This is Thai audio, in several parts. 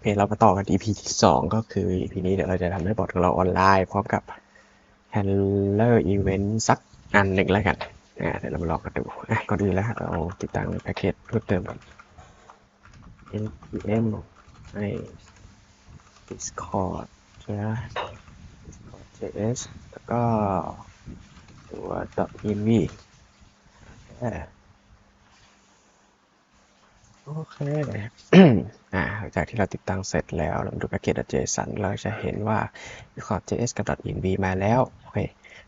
เคเรามาต่อกัน EP ที่สองก็คือ EP นี้เดี๋ยวเราจะทำให้บอทของเราออนไลน์พร้อมกับ Handler Event สักอันหนึ่งแล้วกันเดี๋ยวเรามาลองกันดูก่อนอื่นแล้วเราติดตั้งแพ็กเกจเพิ่มเติมก่อน npm ให้ discord ใช่ไหม discord js แล้วก็ตัว .env เออ โอเคอ่าหลังจากที่เราติดตั้งเสร็จแล้ว เราดูแพ็กเกจ .json เราจะเห็นว่า discord.js กับ .env มาแล้ว โอเค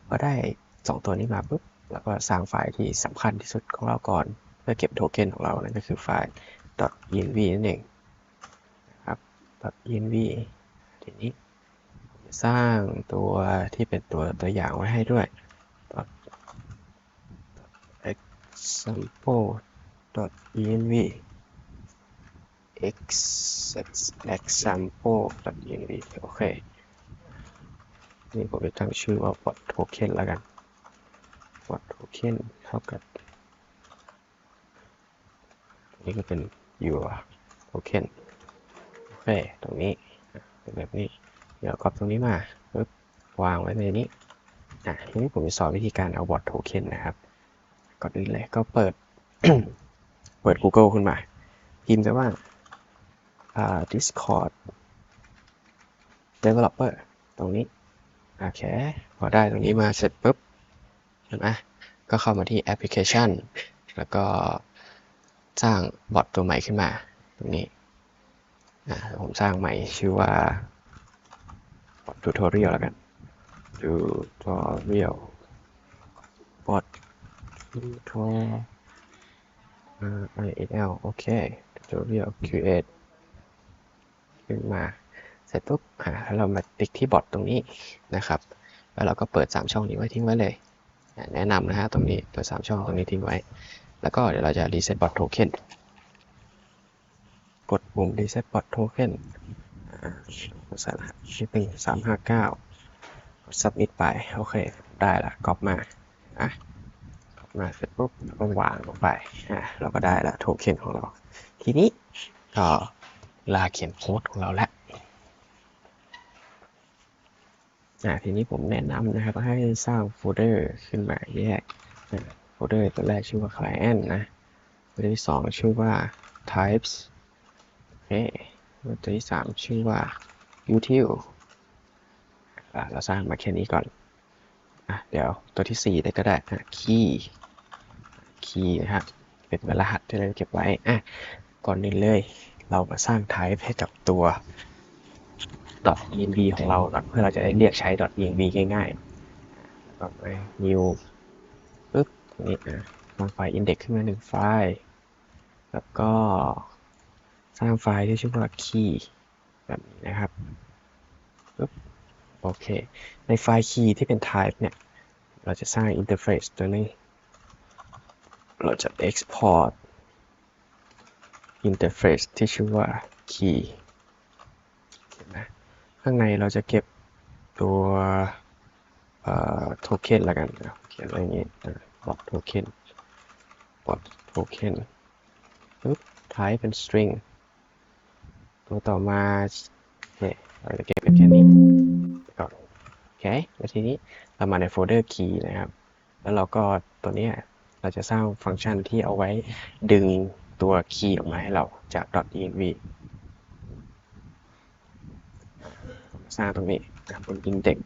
พอได้ 2 ตัวนี้มาปุ๊บ แล้วก็สร้างไฟล์ที่สำคัญที่สุดของเราก่อน เพื่อเก็บโทเค็นของเรา นั่นก็คือไฟล์ .env นั่นเองนะครับ .env ทีนี้สร้างตัวที่เป็นตัวตัวอย่างไว้ให้ด้วย example env x example env โอเค นี่ผมจะตั้งชื่อว่า bot token แล้วกัน bot token เท่ากับ นี่ก็เป็น your token โอเค ตรงนี้เป็นแบบนี้ เดี๋ยวกรอบตรงนี้มาปึ๊บวางไว้ในนี้ อะ ทีนี้ผมจะสอนวิธีการเอา bot token นะครับ ก่อนอื่นเลยก็เปิด เปิด Google ขึ้นมา พิมพ์ไปว่า อ่า Discord Developer ตรงนี้ โอเค พอได้ตรงนี้มาเสร็จปุ๊บเห็นไหมก็เข้ามาที่แอปพลิเคชัน แล้วก็สร้างบอทตัวใหม่ขึ้นมา ตรงนี้ผมสร้างใหม่ชื่อว่าบอท tutorial แล้วกัน tutorial bot tutorial อ่า IL โอเค tutorial create ขึ้นมาเสร็จปุ๊บอ่าแล้วเรามาติ๊กที่บอทตรงนี้นะครับ แล้วเราก็เปิด 3 ช่องนี้ไว้ทิ้งไว้เลย แนะนำนะฮะตรงนี้เปิด 3 ช่องตรงนี้ทิ้งไว้ แล้วก็เดี๋ยวเราจะ reset bot token กดปุ่ม reset bot token อ่าใส่รหัสนิดนึงสามห้าเก้ากด submit ไป โอเค ได้ละก๊อปมาอะก๊อปมาเสร็จปุ๊บก็วางลงไปอะเราก็ได้ละโทเค็นของเรา ทีนี้ก็ ลาเขียนโค้ดของเราแล้วทีนี้ผมแนะนำนะครับให้สร้างโฟลเดอร์ขึ้นมาแยกโฟลเดอร์ตัวแรกชื่อว่า client นะโฟลเดอร์ที่สองชื่อว่า types โอเคโฟลเดอร์ที่สามชื่อว่า util เราสร้างมาแค่นี้ก่อนอะเดี๋ยวตัวที่สี่ได้ก็ได้อะ key key นะครับเป็นรหัสที่เราเก็บไว้อะก่อนอื่นเลย เรามาสร้าง type ให้กับตัว .env ของเราก่อนเพื่อเราจะได้เรียกใช้ .env ง่ายๆแล้วก็ไป new ปึ๊บตรงนี้อะสร้างไฟล์ index ขึ้นมาหนึ่งไฟล์ แล้วก็สร้างไฟล์ที่ชื่อว่า key แบบนี้นะครับปึ๊บโอเค ในไฟล์ key ที่เป็น type เนี่ย เราจะสร้าง interface ตัวนี้ เราจะ export interface ที่ชื่อว่า key เห็นไหมข้างในเราจะเก็บตัวโทเค็นละกันนะเขียนไว้อย่างนี้บล็อกโทเค็นบล็อกโทเค็นปึ๊บ type เป็น string ตัวต่อมาเนี่ยเราจะเก็บเป็นแค่นี้ก่อนโอเคแล้วทีนี้เรามาในโฟลเดอร์ key นะครับ แล้วเราก็ตัวเนี้ยเราจะสร้างฟังก์ชันที่เอาไว้ดึง ตัว key ออกมาให้เราจาก .env สร้างตรงนี้บน index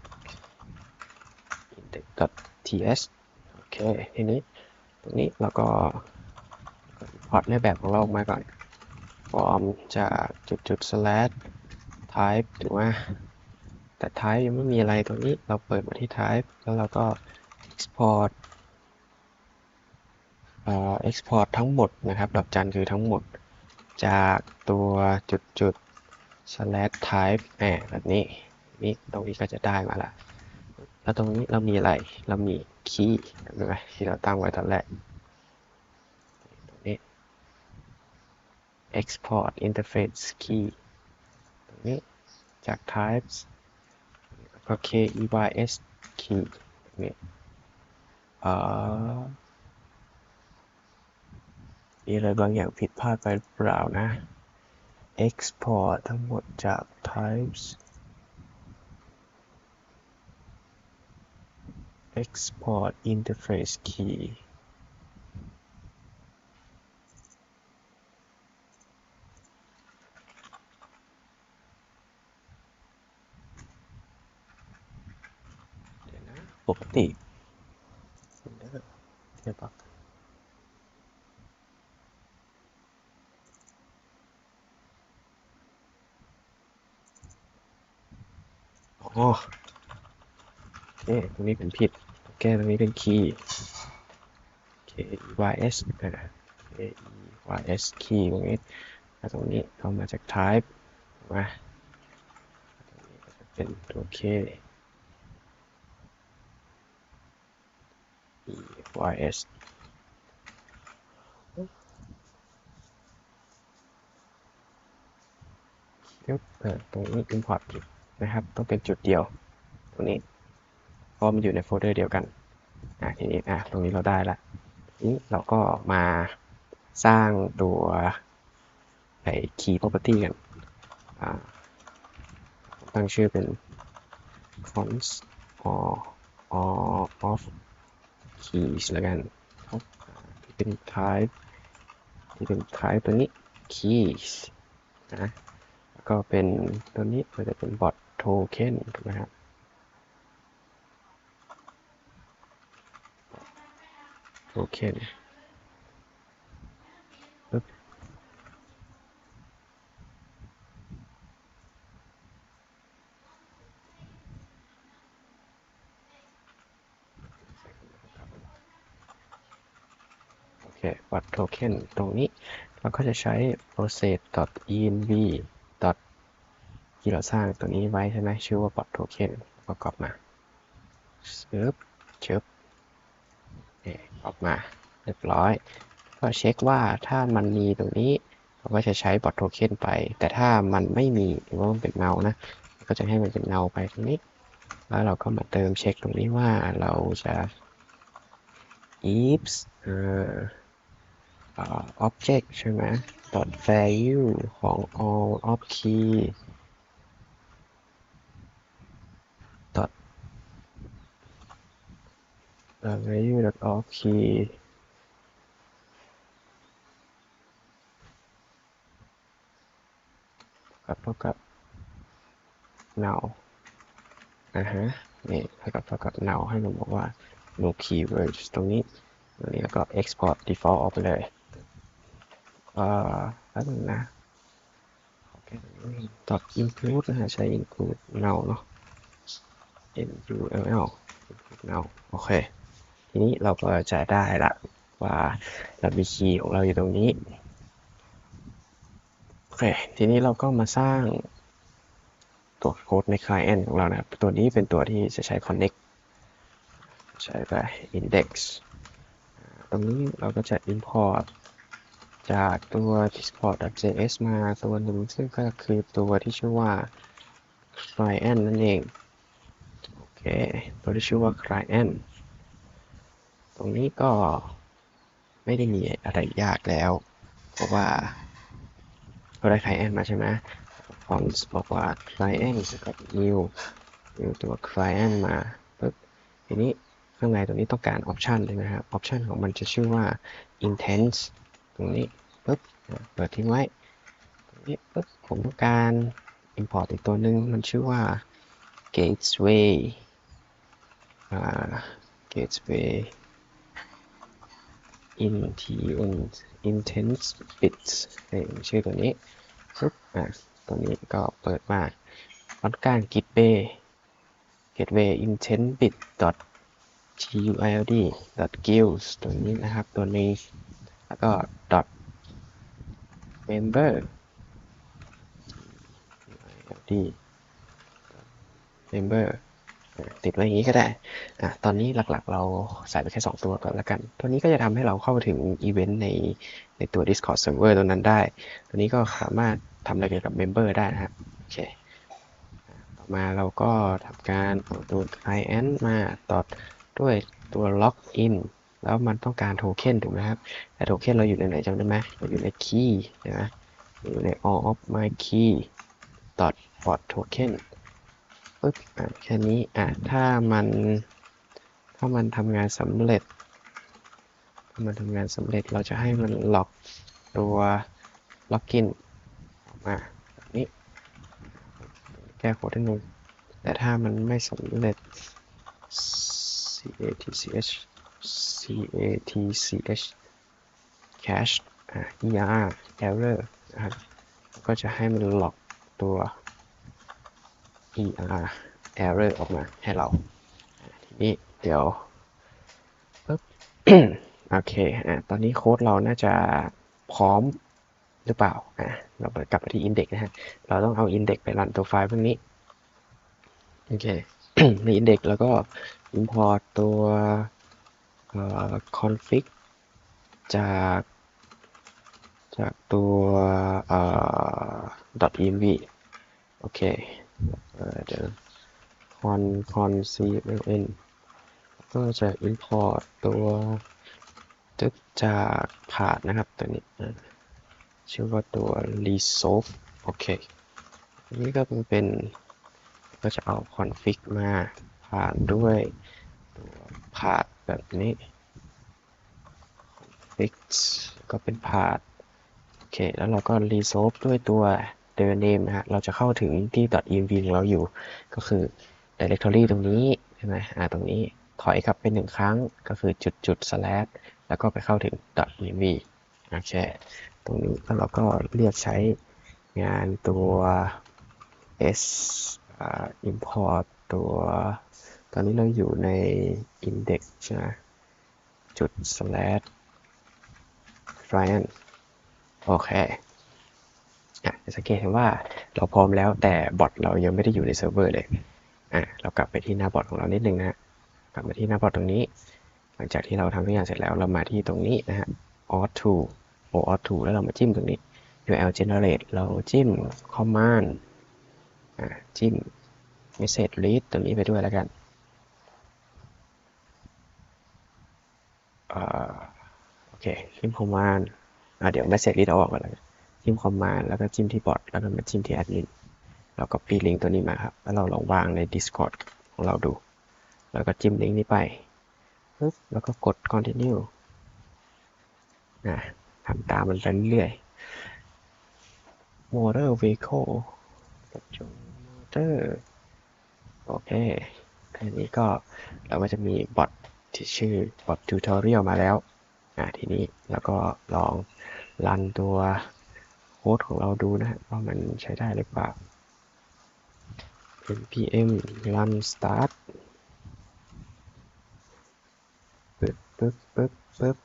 index.ts โอเค ทีนี้ ตรงนี้เราก็พอร์ตในแบบของเราออกมาก่อน form จากจุดจุด slash type ถือว่าแต่ type ยังไม่มีอะไรตรงนี้เราเปิดมาที่ type แล้วเราก็ export เอ่อ export ทั้งหมดนะครับดอกจันคือทั้งหมดจากตัวจุดจุด slash type แหมแบบนี้นี่ตรงนี้ก็จะได้มาละแล้วตรงนี้เรามีอะไร เรามี key เห็นไหมที่เราตั้งไว้ตอนแรกตรงนี้ export interface key ตรงนี้จาก types ก็ keys key ตรงนี้เอ่อ มีอะไรบางอย่างผิดพลาดไปเปล่านะ export ทั้งหมดจาก types export interface key ปกติเดี๋ยวเทียบกับ อ๋อโอเคตรงนี้เป็นผิด แก้ตรงนี้เป็น key k y s อ่า k y s key ตรงนี้แล้วตรงนี้เอามาจาก type มาตรงนี้ก็จะเป็นตัว k e y s เดี๋ยวเปิดตรงนี้ import ผิด นะครับ ต้องเป็นจุดเดียวตรงนี้เพราะมันอยู่ในโฟลเดอร์เดียวกันอะทีนี้อะตรงนี้เราได้ละนี้เราก็มาสร้างตัวไอ้ key property กันอ่าตั้งชื่อเป็น cons or or of keys แล้วกันอ่าที่เป็น type ที่เป็น type ตัวนี้ keys นะแล้วก็เป็นตัวนี้มันจะเป็น bot token นะครับโทเค็นปึ๊โอเควัดโทเค็นตรงนี้ เราก็จะใช้ process.env ที่เราสร้างตัวนี้ไว้ใช่ไหมชื่อว่า bot token ประกอบมาเชิบเชิบเนี่ยออกมาเรียบร้อย ก็เช็คว่าถ้ามันมีตรงนี้เราก็จะใช้ bot token ไป แต่ถ้ามันไม่มีหรือว่ามันเป็นเงานะ ก็จะให้มันเป็นเงาไปตรงนี้ แล้วเราก็มาเติมเช็คตรงนี้ว่าเราจะ if เอ่อ object ใช่ไหม dot value ของ all of key dot อ่า value dot of key กับเท่ากับ null อ่าฮะนี่เท่ากับเท่ากับ null ให้มันบอกว่า no keywords ตรงนี้ตรงนี้แล้วก็ export default ออกไปเลยอ่าแป๊บนึงนะขอแก้ตรงนี้ dot include นะฮะใช้ include null เนาะ n u l l include null โอเค ทีนี้เราก็จะได้ละว่าเรามีคีย์ของเราอยู่ตรงนี้โอเคทีนี้เราก็มาสร้างตัวโค้ดใน client ของเรานะครับ ตัวนี้เป็นตัวที่จะใช้ connect ใช้ไป index ตรงนี้เราก็จะ import จากตัว discord.js มาตัวหนึ่งซึ่งก็คือตัวที่ชื่อว่า client นั่นเอง โอเค ตัวที่ชื่อว่า client ตรงนี้ก็ไม่ได้มีอะไรยากแล้ว เพราะว่าเราได้ client มาใช่ไหม fonts บอกว่า client กับ new new ตัว client มาปึ๊บทีนี้ข้างในตรงนี้ต้องการ option ใช่ไหมครับ option ของมันจะชื่อว่า intense ตรงนี้ปึ๊บเปิดทิ้งไว้ตรงนี้ปึ๊บผมต้องการ import อีกตัวหนึ่งมันชื่อว่า gateway อ่า gateway in t n intense bits เองชื่อตัวนี้ปึ๊บอะตัวนี้ก็เปิดมาต้องการ gateway gateway intense bit dot guild dot guilds ตัวนี้นะครับ ตัวนี้ แล้วก็ dot member guild member ติดไว้อย่างนี้ก็ได้อะตอนนี้หลักๆ เราใส่ไปแค่ 2 ตัวก่อนแล้วกัน ตัวนี้ก็จะทำให้เราเข้าถึงอีเวนต์ในในตัว Discord Server ตัวนั้นได้ ตัวนี้ก็สามารถทำอะไรเกี่ยวกับ Member ได้นะครับโอเคต่อมาเราก็ทำการเอาตัว client มาต่อด้วยตัว login แล้วมันต้องการโทเค็นถูกไหมครับ แต่โทเค็นเราอยู่ในไหนจำได้ไหมเราอยู่ใน key ใช่ไหมอยู่ใน all of my key dot bot token ปึ๊บอะแค่นี้อะถ้ามันถ้ามันทำงานสำเร็จถ้ามันทำงานสำเร็จเราจะให้มันล็อกตัวล็อกอินมาแบบนี้ แก้โค้ดให้หนึ่งแต่ถ้ามันไม่สำเร็จ catch catch cache อะ er error นะครับก็จะให้มันล็อกตัว er error ออกมาให้เรา ทีนี้เดี๋ยวปึ๊บโอเคอะตอนนี้โค้ดเราน่าจะพร้อมหรือเปล่าอะเรากลับไปที่ index นะฮะ เราต้องเอา index ไปรันตัวไฟล์พวกนี้ โอเค ใน index แล้วก็ import ตัวเอ่อ config จากจากตัวเอ่อ .env โอเค เดี๋ยว con con cmln ก็จะ import ตัวตึกจากผาดนะครับตัวนี้ชื่อว่าตัว resolve โอเคอันนี้ก็เป็นก็จะเอา config มาผ่านด้วยตัวพาดแบบนี้ config ก็เป็นพาดโอเค แล้วเราก็ resolve ด้วยตัว dir name นะฮะเราจะเข้าถึงที่ .env ของเราอยู่ ก็คือ directory ตรงนี้ใช่ไหมอ่าตรงนี้ถอยกลับไปหนึ่งครั้งก็คือจุดจุด slash แล้วก็ไปเข้าถึง .env โอเคตรงนี้แล้วเราก็เรียกใช้งานตัว s อ import ตัว ตอนนี้เราอยู่ใน index ใช่ไหมจุด slash client โอเค สังเกตเห็นว่าเราพร้อมแล้วแต่บอทเรายังไม่ได้อยู่ในเซิร์ฟเวอร์เลยอะเรากลับไปที่หน้าบอทของเรานิดนึงนะกลับมาที่หน้าบอทตรงนี้ หลังจากที่เราทำทุกอย่างเสร็จแล้วเรามาที่ตรงนี้นะฮะ auth to o auth to แล้วเรามาจิ้มตรงนี้ url generate เราจิ้ม command อะจิ้ม message read ตรงนี้ไปด้วยแล้วกันอ่าโอเคจิ้ม command อะเดี๋ยว message read เอาออกก่อนแล้วกัน จิ้ม command แล้วก็จิ้มที่ bot แล้วก็มาจิ้มที่ admin แล้ว copy link ตัวนี้มาครับ แล้วเราลองวางใน discord ของเราดู แล้วก็จิ้มลิงก์นี้ไปปึ๊บแล้วก็กด continue อะทำตามมันเรื่อยๆ motor vehicle รถยนต์ motor โอเคแค่นี้ก็เราก็จะมีบอทที่ชื่อบอท tutorial มาแล้วอ่าทีนี้แล้วก็ลองรันตัว ค้ดของเราดูนะว่ามันใช้ได้หรือเปล่า npm run start ปึ๊บปึ๊บปึ๊บปึ๊บ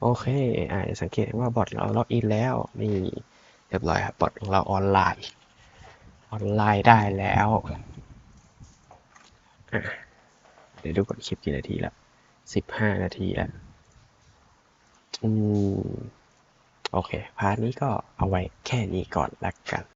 โอเคอ่าจะสังเกตว่าบอทเราล็อกอินแล้ว นี่เรียบร้อยครับ บอทของเราออนไลน์ ออนไลน์ได้แล้ว เดี๋ยวดูก่อนคลิปกี่นาทีแล้ว สิบห้านาทีแล้วอืมโอเค พาร์ทนี้ก็เอาไว้แค่นี้ก่อนละกัน